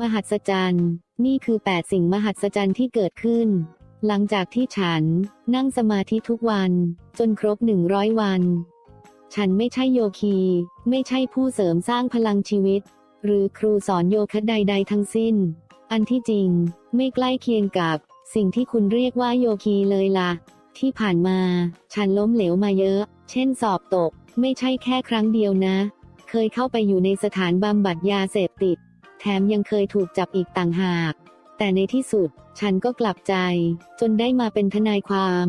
มหัศจรรย์ นี่คือแปดสิ่งมหัศจรรย์ที่เกิดขึ้น หลังจากที่ฉัน นั่งสมาธิทุกวัน จนครบหนึ่งร้อยวัน ฉันไม่ใช่โยคี ไม่ใช่ผู้เสริมสร้างพลังชีวิต หรือครูสอนโยคะใด ๆ ทั้งสิ้น อันที่จริง ไม่ใกล้เคียงกับ สิ่งที่คุณเรียกว่าโยคีเลยล่ะ ที่ผ่านมา ฉันล้มเหลวมาเยอะ เช่นสอบตก ไม่ใช่แค่ครั้งเดียวนะ เคยเข้าไปอยู่ในสถานบำบัดยาเสพติด แถมยังเคยถูกจับอีกต่างหาก แต่ในที่สุด ฉันก็กลับใจ จนได้มาเป็นทนายความ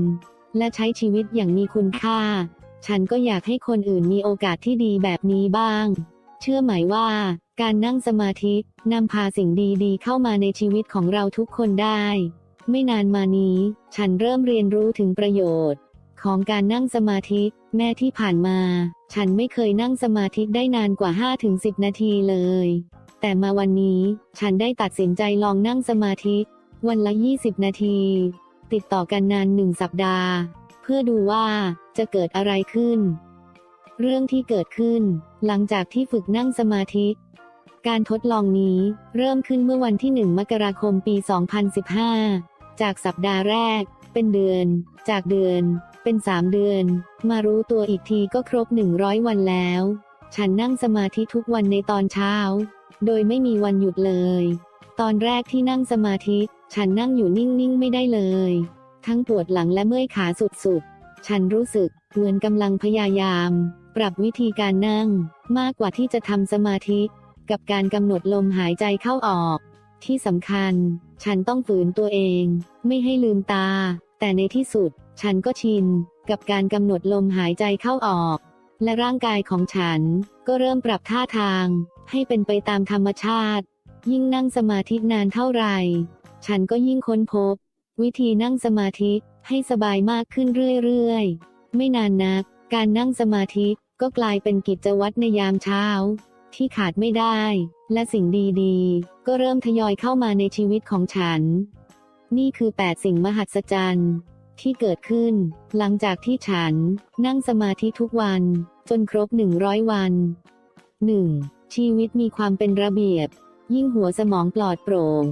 และใช้ชีวิตอย่างมีคุณค่า ฉันก็อยากให้คนอื่นมีโอกาสที่ดีแบบนี้บ้าง เชื่อไหมว่า การนั่งสมาธินำพาสิ่งดีๆ เข้ามาในชีวิตของเราทุกคนได้ ไม่นานมานี้ ฉันเริ่มเรียนรู้ถึงประโยชน์ ของการนั่งสมาธิ แม้ที่ผ่านมา ฉันไม่เคยนั่งสมาธิได้นานกว่า 5-10 นาทีเลย แต่มาวันนี้ฉันได้ตัดสินใจลองนั่งสมาธิ วันละ 20 นาที ติดต่อกันนานหนึ่งสัปดาห์ เพื่อดูว่าจะเกิดอะไรขึ้น เรื่องที่เกิดขึ้น หลังจากที่ฝึกนั่งสมาธิ การทดลองนี้เริ่มขึ้นเมื่อวันที่ 1 มกราคมปี 2015 จากสัปดาห์แรก เป็นเดือน จากเดือน เป็น 3 เดือน มารู้ตัวอีกทีก็ครบ 100 วันแล้ว ฉันนั่งสมาธิทุกวันในตอนเช้า โดยไม่มีวันหยุดเลย ตอนแรกที่นั่งสมาธิ ฉันนั่งอยู่นิ่งๆไม่ได้เลย ทั้งปวดหลังและเมื่อยขาสุดๆ ฉันรู้สึกเหมือนกำลังพยายาม ปรับวิธีการนั่ง มากกว่าที่จะทำสมาธิ กับการกำหนดลมหายใจเข้าออก ที่สำคัญ ฉันต้องฝืนตัวเอง ไม่ให้ลืมตา แต่ในที่สุด ฉันก็ชิน กับการกำหนดลมหายใจเข้าออก และร่างกายของฉัน ก็เริ่มปรับท่าทาง ให้เป็นไปตามธรรมชาติ ยิ่งนั่งสมาธินานเท่าไหร่ ฉันก็ยิ่งค้นพบ วิธีนั่งสมาธิให้สบายมากขึ้นเรื่อยๆ ไม่นานนัก การนั่งสมาธิก็กลายเป็นกิจวัตรในยามเช้า ที่ขาดไม่ได้ และสิ่งดีๆ ก็เริ่มทยอยเข้ามาในชีวิตของฉัน นี่คือ 8 สิ่งมหัศจรรย์ ที่เกิดขึ้น หลังจากที่ฉัน นั่งสมาธิทุกวัน จนครบ 100 วัน 1. ชีวิตมีความเป็นระเบียบ ยิ่งหัวสมองปลอดโปร่ง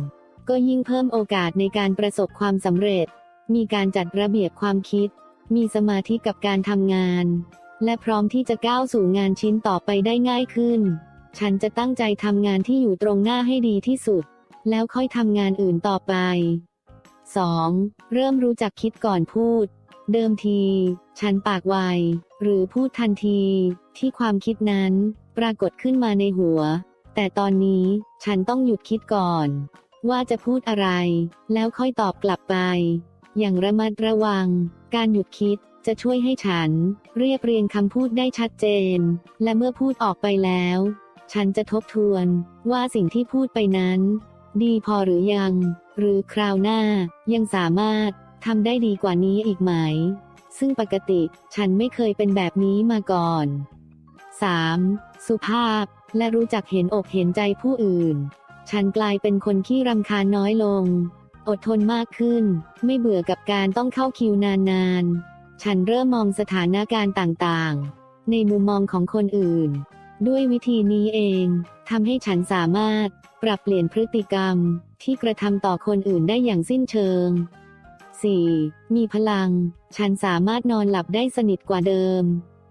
ก็ยิ่งเพิ่มโอกาสในการประสบความสำเร็จ มีการจัดระเบียบความคิด มีสมาธิกับการทำงาน และพร้อมที่จะก้าวสู่งานชิ้นต่อไปได้ง่ายขึ้น ฉันจะตั้งใจทำงานที่อยู่ตรงหน้าให้ดีที่สุด แล้วค่อยทำงานอื่นต่อไป 2. เริ่มรู้จักคิดก่อนพูด เดิมที ฉันปากไว หรือพูดทันที ที่ความคิดนั้น ปรากฏขึ้นมาในหัว แต่ตอนนี้ฉันต้องหยุดคิดก่อน ว่าจะพูดอะไร แล้วค่อยตอบกลับไป อย่างระมัดระวัง การหยุดคิดจะช่วยให้ฉัน เรียบเรียงคำพูดได้ชัดเจน และเมื่อพูดออกไปแล้ว ฉันจะทบทวนว่าสิ่งที่พูดไปนั้น ดีพอหรือยัง หรือคราวหน้า ยังสามารถทำได้ดีกว่านี้อีกไหม ซึ่งปกติฉันไม่เคยเป็นแบบนี้มาก่อน 3. สุภาพ และรู้จักเห็นอกเห็นใจผู้อื่น ฉันกลายเป็นคนขี้รำคาญน้อยลง อดทนมากขึ้น ไม่เบื่อกับการต้องเข้าคิวนานๆ ฉันเริ่มมองสถานการณ์ต่างๆ ในมุมมองของคนอื่น ด้วยวิธีนี้เองทำให้ฉันสามารถปรับเปลี่ยนพฤติกรรมที่กระทำต่อคนอื่นได้อย่างสิ้นเชิง 4. มีพลัง ฉันสามารถนอนหลับได้สนิทกว่าเดิม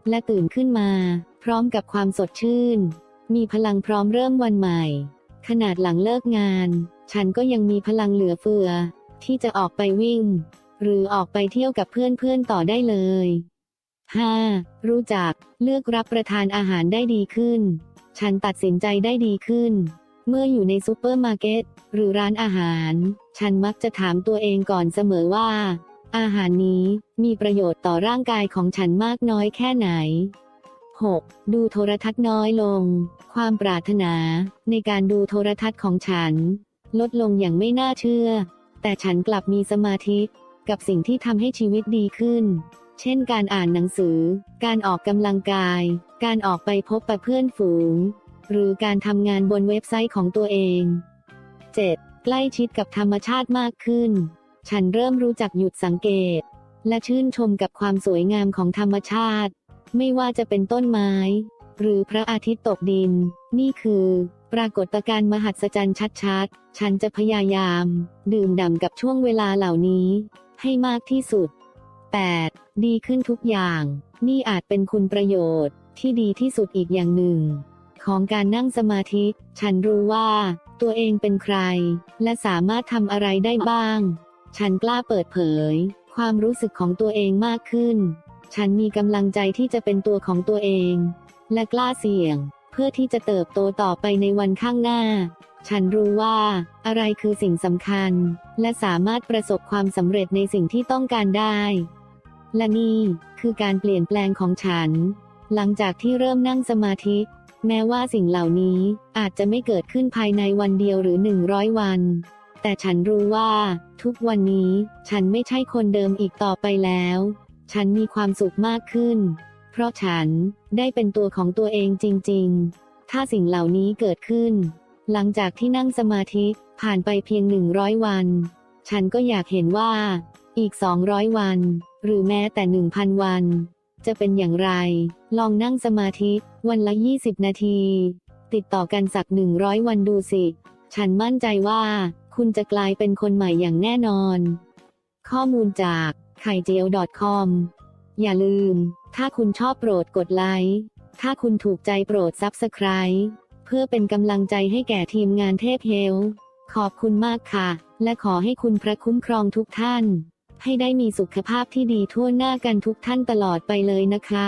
และตื่นขึ้นมา พร้อมกับความสดชื่น มีพลังพร้อมเริ่มวันใหม่ ขนาดหลังเลิกงาน ฉันก็ยังมีพลังเหลือเฟือ ที่จะออกไปวิ่ง หรือออกไปเที่ยวกับเพื่อนๆต่อได้เลย 5. รู้จักเลือกรับประทานอาหารได้ดีขึ้น ฉันตัดสินใจได้ดีขึ้น เมื่ออยู่ในซูเปอร์มาร์เก็ตหรือร้านอาหาร ฉันมักจะถามตัวเองก่อนเสมอว่า อาหารนี้มีประโยชน์ต่อร่างกายของฉันมากน้อยแค่ไหน 6. ดูโทรทัศน์น้อยลง ความปรารถนา ในการดูโทรทัศน์ของฉัน ลดลงอย่างไม่น่าเชื่อ แต่ฉันกลับมีสมาธิ กับสิ่งที่ทำให้ชีวิตดีขึ้น เช่นการอ่านหนังสือ การออกกำลังกาย การออกไปพบปะเพื่อนฝูง หรือการทำงานบนเว็บไซต์ของตัวเอง 7. ใกล้ชิดกับธรรมชาติมากขึ้น ฉันเริ่มรู้จักหยุดสังเกต และชื่นชมกับความสวยงามของธรรมชาติ ไม่ว่าจะเป็นต้นไม้ หรือพระอาทิตย์ตกดิน นี่คือ ปรากฏการณ์มหัศจรรย์ชัดๆ ฉันจะพยายาม ดื่มด่ำกับช่วงเวลาเหล่านี้ ให้มากที่สุด 8. ดีขึ้นทุกอย่าง นี่อาจเป็นคุณประโยชน์ ที่ดีที่สุดอีกอย่างหนึ่ง ของการนั่งสมาธิ ฉันรู้ว่า ตัวเองเป็นใคร และสามารถทำอะไรได้บ้าง ฉันกล้าเปิดเผย ความรู้สึกของตัวเองมากขึ้น ฉันมีกำลังใจที่จะเป็นตัวของตัวเอง และกล้าเสี่ยง เพื่อที่จะเติบโตต่อไปในวันข้างหน้าฉันรู้ว่า อะไรคือสิ่งสำคัญ และสามารถประสบความสำเร็จในสิ่งที่ต้องการได้ และนี่คือการเปลี่ยนแปลงของฉัน หลังจากที่เริ่มนั่งสมาธิ แม้ว่าสิ่งเหล่านี้อาจจะไม่เกิดขึ้นภายในวันเดียวหรือหนึ่งร้อยวัน แต่ฉันรู้ว่า ทุกวันนี้ฉันไม่ใช่คนเดิมอีกต่อไปแล้ว ฉันมีความสุขมากขึ้น เพราะฉันได้เป็นตัวของตัวเองจริง ๆ ถ้าสิ่งเหล่านี้เกิดขึ้น หลังจากที่นั่งสมาธิผ่านไปเพียงหนึ่งร้อยวัน ฉันก็อยากเห็นว่า อีก 200 วัน หรือแม้แต่ 1,000 วัน จะเป็นอย่างไร ลองนั่งสมาธิวันละ 20 นาที ติดต่อกันสัก 100 วันดูสิ ฉันมั่นใจว่า คุณจะกลายเป็นคนใหม่อย่างแน่นอน ข้อมูลจากไข่เจียว .com อย่าลืม ถ้าคุณชอบโปรดกดไลค์ถ้าคุณถูกใจโปรด Subscribe เพื่อเป็นกำลังใจให้แก่ทีมงานเทพเฮล ขอบคุณมากค่ะ และขอให้คุณพระคุ้มครองทุกท่าน ให้ได้มีสุขภาพที่ดีทั่วหน้ากันทุกท่านตลอดไปเลยนะคะ